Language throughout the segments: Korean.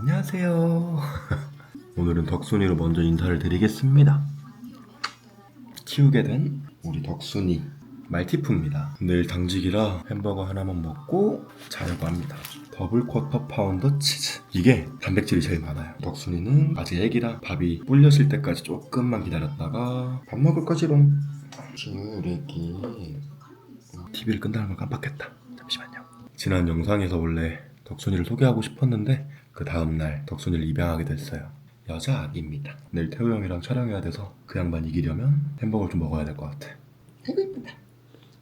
안녕하세요. 오늘은 덕순이로 먼저 인사를 드리겠습니다. 키우게 된 우리 덕순이 말티푸입니다. 내일 당직이라 햄버거 하나만 먹고 자려고 합니다. 더블 쿼터 파운더 치즈. 이게 단백질이 제일 많아요. 덕순이는 아직 애기라 밥이 불려질 때까지 조금만 기다렸다가 밥 먹을 거지롱. 주레기. TV를 끈다는 걸 깜빡했다. 잠시만요. 지난 영상에서 원래 덕순이를 소개하고 싶었는데 그 다음날 덕순이를 입양하게 됐어요. 여자 아기입니다. 내일 태우 형이랑 촬영해야 돼서 그 양반 이기려면 햄버거를 좀 먹어야 될 것 같아. 아이고 이쁘다.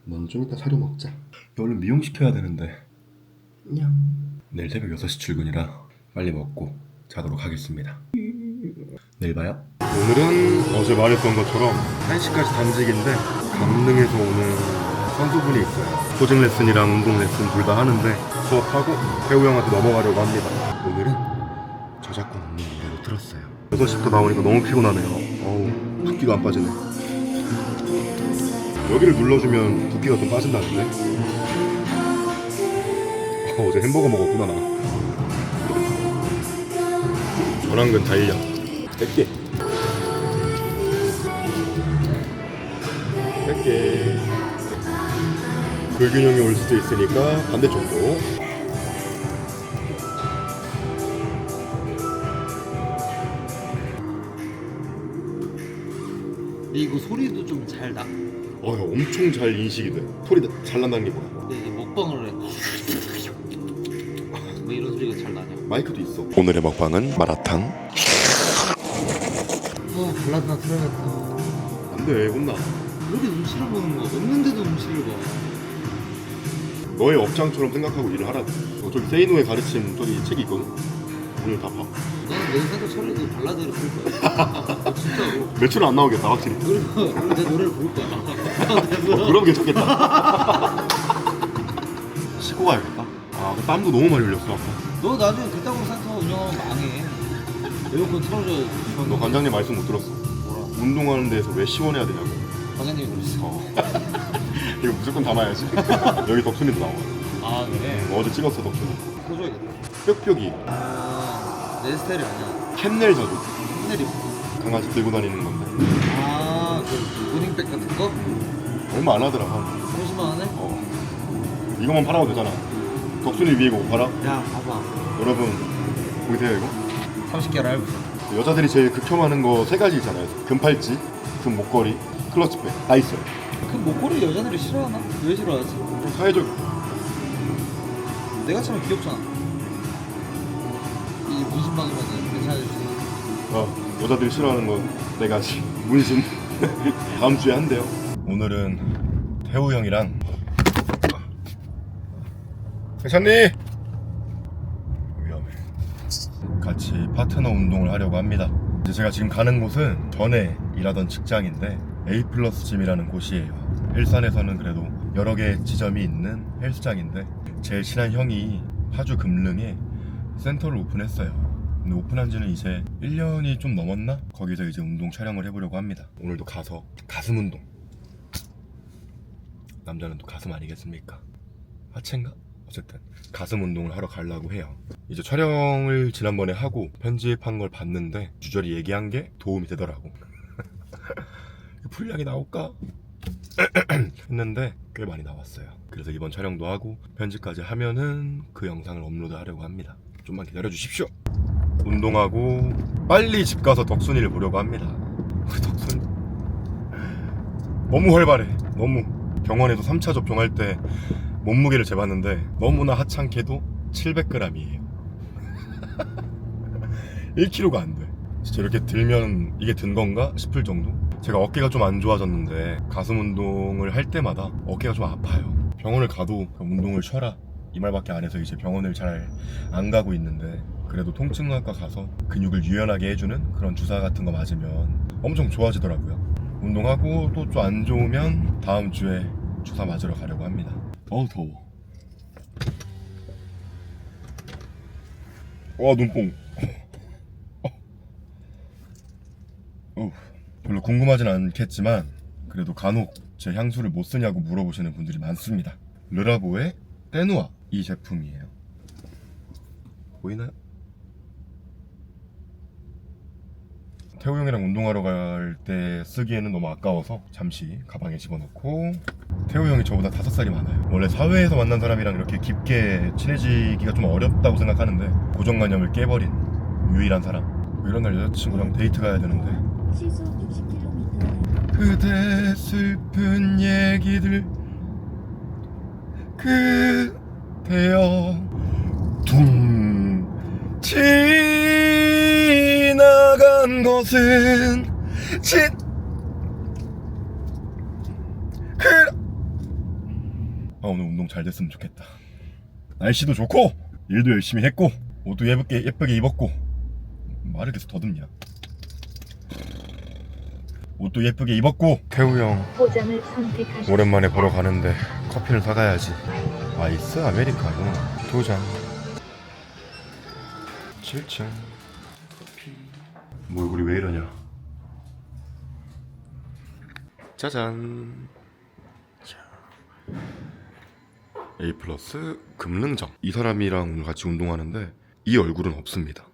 넌 좀 이따 사료 먹자. 얼른 미용 시켜야 되는데. 냥. 내일 새벽 6시 출근이라 빨리 먹고 자도록 하겠습니다. 내일 봐요. 오늘은 어제 말했던 것처럼 1시까지 단직인데 강릉에서 오는 선수분이 있어요. 코칭 레슨이랑 운동 레슨 둘 다 하는데 수업하고 배우 형한테 넘어가려고 합니다. 오늘은 저작권 없는 노래로 들었어요. 6시부터 나오니까 너무 피곤하네요. 어우, 붓기가 안 빠지네. 여기를 눌러주면 붓기가 좀 빠진다는데? 아, 어제 햄버거 먹었구나, 나. 전완근 달려. 100개. 100개. 불균형이 올 수도 있으니까 반대쪽도. 근데 이거 소리도 좀 잘 나. 어, 야, 엄청 잘 인식이 돼. 소리 잘 난다는 게 뭐야? 근데 이게 먹방을 해. 뭐 이런 소리가 잘 나냐? 마이크도 있어. 오늘의 먹방은 마라탕. 아 발라드나 틀어야겠다. 안 돼, 혼나. 왜 이렇게 눈치를 보는 거야? 없는데도 눈치를 봐. 너의 업장처럼 생각하고 일을 하라고. 어, 저기 세이노에 가르친 저기 책이 있거든. 오늘 다 봐. 나는 내 생각 처리도 발라드를 부를 거야. 진짜로. 매출 안 나오겠다, 확실히. 그리고 그리고 내 노래를 부를 거야. 어, 그럼 괜찮겠다. 씻고 가야겠다. 아, 그 땀도 너무 많이 흘렸어, 아까. 너 나중에 그따구로 센터 운영하면 망해. 에어컨 틀어줘야 너 관장님 말씀 못 들었어. 뭐라? 운동하는 데서 왜 시원해야 되냐고. 과장님이 그랬어. 어. 이거 무조건 담아야지. 여기 덕순이도 나와. 아 그래? 어제 찍었어, 덕순이. 풀어줘야겠다. 뾱뾱이. 아, 내 스타일이 아니야. 캔넬 저도. 캔넬이 강아지 들고 다니는 건데. 아, 그 모닝백 같은 거? 얼마 안 하더라. 한. 30만 원에? 어. 이것만 팔아도 되잖아. 덕순이 위에 이거 팔아? 야, 봐봐. 여러분, 보이세요, 이거? 30개월 할부. 여자들이 제일 극혐하는 거 세 가지 있잖아요. 금팔찌, 금 목걸이, 클러치백. 다 있어요. 그 목걸이 여자들이 싫어하나? 왜 싫어하지? 좀 사회적. 내가 참 귀엽잖아. 이 괜찮을 수 있어. 어, 여자들이 싫어하는 거네 가지. 문신. 다음 주에 한대요. 오늘은 태우 형이랑 괜찮니? 위험해. 같이 파트너 운동을 하려고 합니다. 이제 제가 지금 가는 곳은 전에 일하던 직장인데 A 플러스 짐이라는 곳이에요. 일산에서는 그래도 여러 개의 지점이 있는 헬스장인데 제 친한 형이 파주 금릉에 센터를 오픈했어요. 근데 오픈한 지는 이제 1년이 좀 넘었나? 거기서 이제 운동 촬영을 해보려고 합니다. 오늘도 가서 가슴 운동. 남자는 또 가슴 아니겠습니까? 하체인가? 어쨌든 가슴 운동을 하러 가려고 해요. 이제 촬영을 지난번에 하고 편집한 걸 봤는데 주저리 얘기한 게 도움이 되더라고. 분량이 나올까? 했는데 꽤 많이 나왔어요. 그래서 이번 촬영도 하고 편집까지 하면은 그 영상을 업로드 하려고 합니다. 좀만 기다려 주십시오. 운동하고 빨리 집 가서 덕순이를 보려고 합니다. 덕순이 너무 활발해. 너무 병원에서 3차 접종할 때 몸무게를 재봤는데 너무나 하찮게도 700g이에요. 1kg가 안 돼. 진짜 이렇게 들면 이게 든 건가 싶을 정도? 제가 어깨가 좀 안 좋아졌는데 가슴 운동을 할 때마다 어깨가 좀 아파요. 병원을 가도 운동을 쉬어라 이 말밖에 안 해서 이제 병원을 잘 안 가고 있는데 그래도 통증학과 가서 근육을 유연하게 해주는 그런 주사 같은 거 맞으면 엄청 좋아지더라고요. 운동하고 또 좀 안 좋으면 다음 주에 주사 맞으러 가려고 합니다. 어우 더워. 와 눈뽕. 어, 별로 궁금하진 않겠지만 그래도 간혹 제 향수를 못 쓰냐고 물어보시는 분들이 많습니다. 르라보의 떼누아 이 제품이에요. 보이나요? 태우 형이랑 운동하러 갈 때 쓰기에는 너무 아까워서 잠시 가방에 집어넣고 태우 형이 저보다 다섯 살이 많아요. 원래 사회에서 만난 사람이랑 이렇게 깊게 친해지기가 좀 어렵다고 생각하는데 고정관념을 깨버린 유일한 사람. 이런 날 여자친구랑 데이트 가야 되는데 시속 60km 그대 슬픈 얘기들 그대여 둥 지나간 것은 진 그... 아 오늘 운동 잘 됐으면 좋겠다. 날씨도 좋고 일도 열심히 했고 옷도 예쁘게 예쁘게 입었고 말을 계속 더듬냐 옷도 예쁘게 입었고 태우 형 포장을 선택하십시오. 오랜만에 보러 가는데 커피를 사가야지. 아이스 아메리카노. 도장 7층. 커피 뭐 얼굴이 왜 이러냐? 짜잔. 자. A 플러스 금능정. 이 사람이랑 오늘 같이 운동하는데 이 얼굴은 없습니다.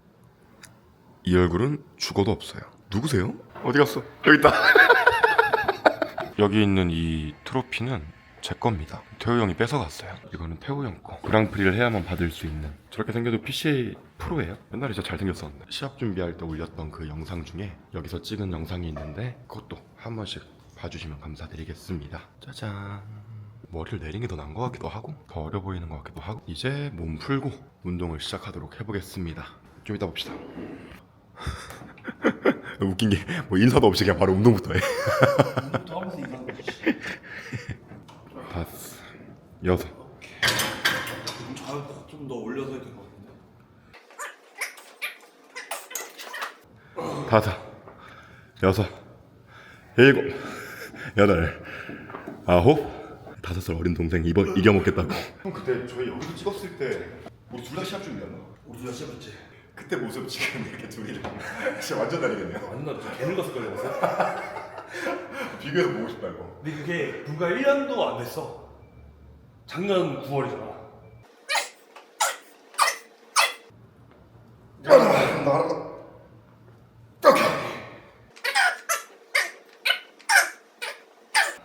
이 얼굴은 죽어도 없어요. 누구세요? 어디 갔어? 여기 있다 여기 있는 이 트로피는 제 겁니다. 태우 형이 뺏어갔어요. 이거는 태우 형 거. 그랑프리를 해야만 받을 수 있는. 저렇게 생겨도 PCA 프로예요. 옛날에 진짜 잘생겼었는데. 시합 준비할 때 올렸던 그 영상 중에 여기서 찍은 영상이 있는데 그것도 한 번씩 봐주시면 감사드리겠습니다. 짜잔. 머리를 내린 게 더 나은 것 같기도 하고 더 어려 보이는 것 같기도 하고 이제 몸 풀고 운동을 시작하도록 해보겠습니다. 좀 이따 봅시다. 웃긴 게 뭐 인사도 없이 그냥 바로 운동부터 해. 다섯, 여섯, 좀 더 올려서 해야 될것 같은데. 다섯, 여섯, 일곱, 여덟, 아홉, 다섯 살 어린 동생 이번 이겨먹겠다고. 형 그때 저희 여기서 찍었을 때 우리 둘 다 시합 준비했나? 우리 누가 시작했지? 그때 모습 지금 이렇게 둘이랑 진짜 완전 다르겠네요. 완전 좀 개를 갔을 거예요, 벌써. 비교해서 보고 싶다 이거. 근데 그게 불과 1년도 안 됐어. 작년 9월이잖아.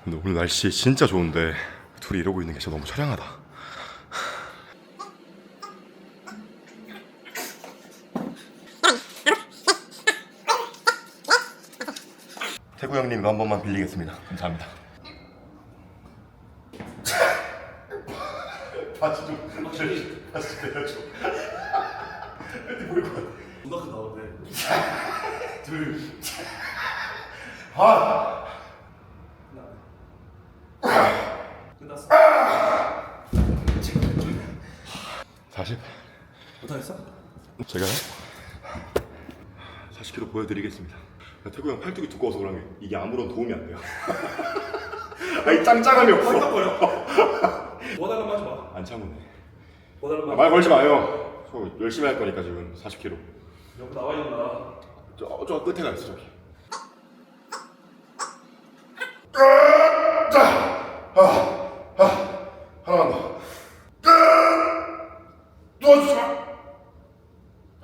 근데 오늘 날씨 진짜 좋은데 둘이 이러고 있는 게 진짜 너무 처량하다. 태구 형님 이거 한 번만 빌리겠습니다. 감사합니다. 다시 좀 다시 다시 내려줘. 누가 그 나오는데. 둘. 아. 끝났어. 40. 못하겠어? 제가요? 40kg 보여드리겠습니다. 태구 형 팔뚝이 두꺼워서 그런 게 이게 아무런 도움이 안 돼요. 아니 짱짱함이 없어. 헐떡거려. 원하는 하지 마. 안 참으네. 원하는 아, 말 걸지 마요. 저 열심히 할 거니까 지금 40kg. 여기 나와 있나? 저, 저 끝에 가 있어 저기. 하나만 더. 도와주지 마.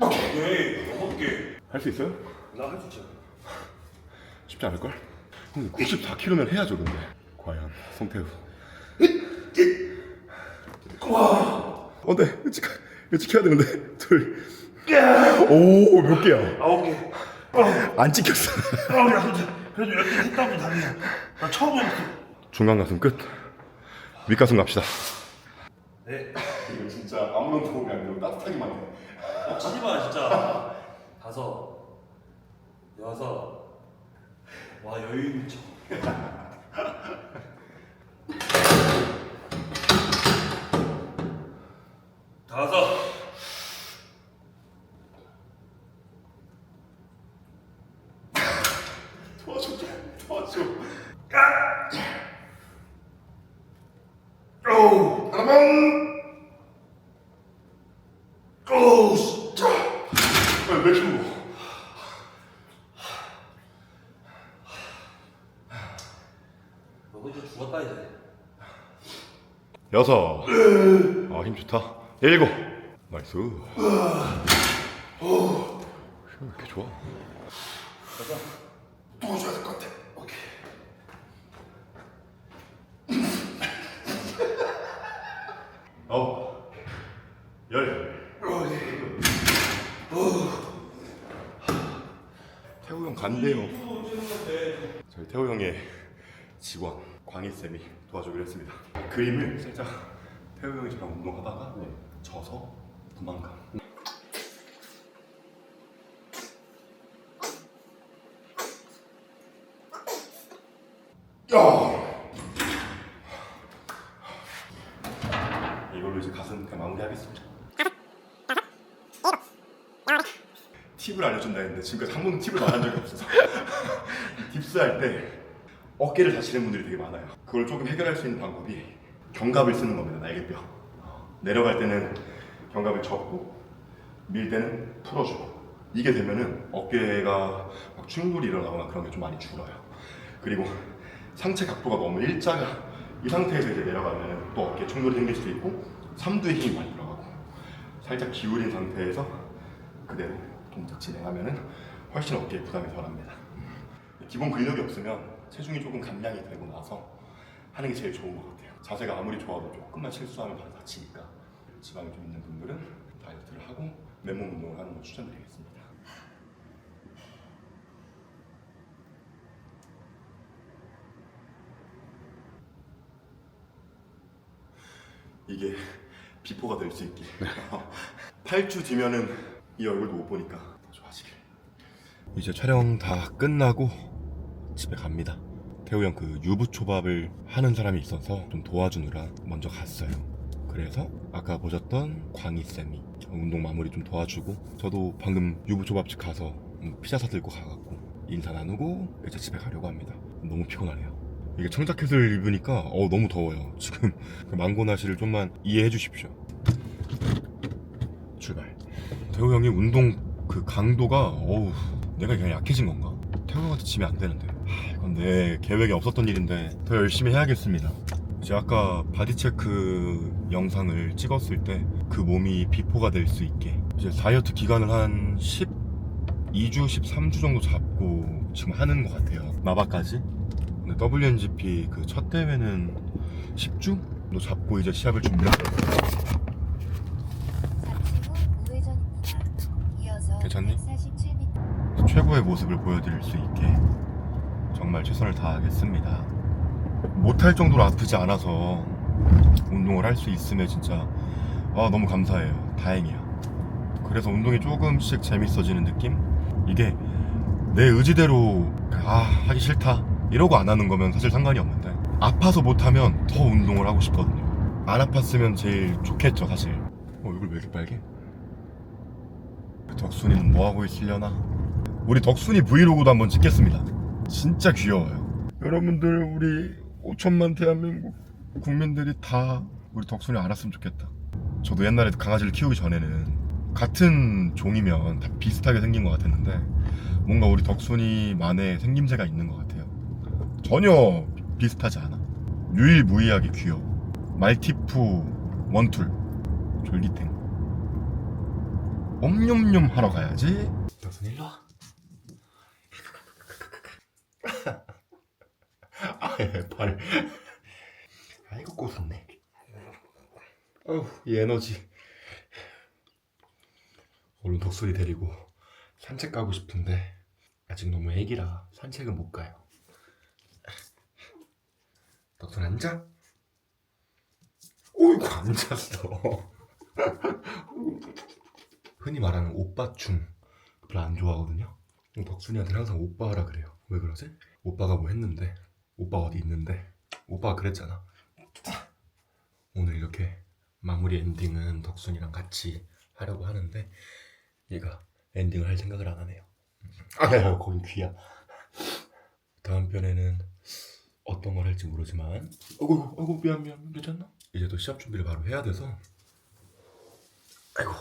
오케이. 여섯 개. 할 수 있어요? 나할 수 있지. 쉽지 않을걸? 근데 94kg면 해야죠 근데 과연 송태우 와 어때? 일찍 해야 되는데 둘오몇 개야 아홉 개. 안 찍혔어 아, 야, 근데 그래도 이렇게 했다고 다행이야. 나 처음 해봤어. 중간 가슴 끝 밑가슴 갑시다 네. 이거 진짜 아무런 도움이 안 되고 따뜻하기만 해 치지 마, 진짜. 다섯, 여섯. 와, 여유 척. 다섯. 도와줘 좀 도와줘. 오, 하나만 오, 진짜. 몇 킬로 너 이제 죽었다 이제. 여섯 아 힘 좋다 일곱 나이스 왜 이렇게 좋아 도와줘야 될 것 같아. 오케이. 아홉, 열. 태호 형 간대요. 저희 태호 형의 직원 광희 쌤이 도와주기로 했습니다. 그림을 살짝 태호 형이 저랑 운동하다가 져서 도망가. 이걸로 이제 가슴 그냥 마무리하겠습니다. 팁을 알려준다 했는데 지금까지 한 번도 팁을 말한 적이 없어서 딥스 할 때 어깨를 다치는 분들이 되게 많아요. 그걸 조금 해결할 수 있는 방법이 견갑을 쓰는 겁니다. 날개뼈. 내려갈 때는 견갑을 접고 밀 때는 풀어주고. 이게 되면은 어깨가 막 충돌이 일어나거나 그런 게 좀 많이 줄어요. 그리고 상체 각도가 너무 일자가 이 상태에서 이제 내려가면 또 어깨에 충돌이 생길 수도 있고 삼두에 힘이 많이 들어가고 살짝 기울인 상태에서 그대로 동작 진행하면은 훨씬 어깨에 부담이 덜합니다. 기본 근력이 없으면 체중이 조금 감량이 되고 나서 하는 게 제일 좋은 것 같아요. 자세가 아무리 좋아도 조금만 실수하면 바로 다치니까 지방이 좀 있는 분들은 다이어트를 하고 맨몸 운동을 하는 걸 추천드리겠습니다. 이게 비포가 될 수 있게 8주 뒤면은 이 얼굴도 못 보니까 더 좋아지길 이제 촬영 다 끝나고 집에 갑니다 태우 형 그 유부초밥을 하는 사람이 있어서 좀 도와주느라 먼저 갔어요. 그래서 아까 보셨던 광희쌤이 운동 마무리 좀 도와주고 저도 방금 유부초밥집 가서 음, 피자 사들고 가갖고 인사 나누고 이제 집에 가려고 합니다. 너무 피곤하네요. 이게 청자켓을 입으니까 어 너무 더워요. 지금 그 망고나시를 좀만 이해해 주십시오. 출발. 태호 형이 운동 그 강도가 어우 내가 그냥 약해진 건가? 태호 형한테 지면 안 되는데 건내 계획에 없었던 일인데 더 열심히 해야겠습니다. 이제 아까 바디 체크 영상을 찍었을 때 그 몸이 비포가 될 수 있게. 이제 다이어트 기간을 한 12주, 13주 정도 잡고 지금 하는 것 같아요. 마바까지. 근데 WNGP 그 첫 대회는 10주 도 잡고 이제 시합을 준비하고 괜찮니? 147m 최고의 모습을 보여드릴 수 있게 정말 최선을 다하겠습니다. 못할 정도로 아프지 않아서 운동을 할 수 있음에 진짜 아, 너무 감사해요. 다행이야. 그래서 운동이 조금씩 재밌어지는 느낌? 이게 내 의지대로 아 하기 싫다 이러고 안 하는 거면 사실 상관이 없는데 아파서 못하면 더 운동을 하고 싶거든요. 안 아팠으면 제일 좋겠죠 사실. 어 얼굴 왜 이렇게 빨개? 덕순이는 뭐 하고 있으려나? 우리 덕순이 브이로그도 한번 찍겠습니다. 진짜 귀여워요. 여러분들 우리 5천만 대한민국 국민들이 다 우리 덕순이 알았으면 좋겠다. 저도 옛날에 강아지를 키우기 전에는 같은 종이면 다 비슷하게 생긴 것 같았는데 뭔가 우리 덕순이만의 생김새가 있는 것 같아요. 전혀 비슷하지 않아. 유일무이하게 귀여워. 말티푸 원툴 졸기탱. 옴뇸뇸 하러 가야지. 덕순이 일로 와. 아 예 발. 아이고 꼬숩네. 어우 이 에너지. 얼른 덕순이 데리고 산책 가고 싶은데 아직 너무 애기라 산책은 못 가요. 덕순 앉아. 오이구 앉았어. 흔히 말하는 오빠충 별로 안 좋아하거든요. 덕순이한테는 항상 오빠라 그래요. 왜 그러지? 오빠가 뭐 했는데 오빠 어디 있는데 오빠가 그랬잖아. 오늘 이렇게 마무리 엔딩은 덕순이랑 같이 하려고 하는데 얘가 엔딩을 할 생각을 안 하네요. 아, 거긴 귀야. 다음 편에는 어떤 걸 할지 모르지만 어구 어구 미안 미안 괜찮나? 이제 또 시합 준비를 바로 해야 돼서 아이고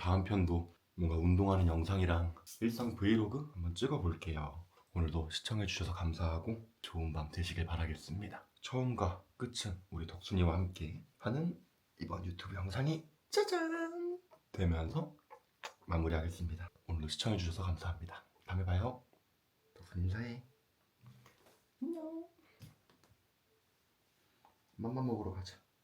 다음 편도 뭔가 운동하는 영상이랑 일상 브이로그 한번 찍어볼게요. 오늘도 시청해주셔서 감사하고 좋은 밤 되시길 바라겠습니다. 처음과 끝은 우리 덕순이와 함께 하는 이번 유튜브 영상이 짜잔! 되면서 마무리하겠습니다. 오늘도 시청해주셔서 감사합니다. 다음에 봐요. 덕순 인사해. 안녕. 맘만 먹으러 가자.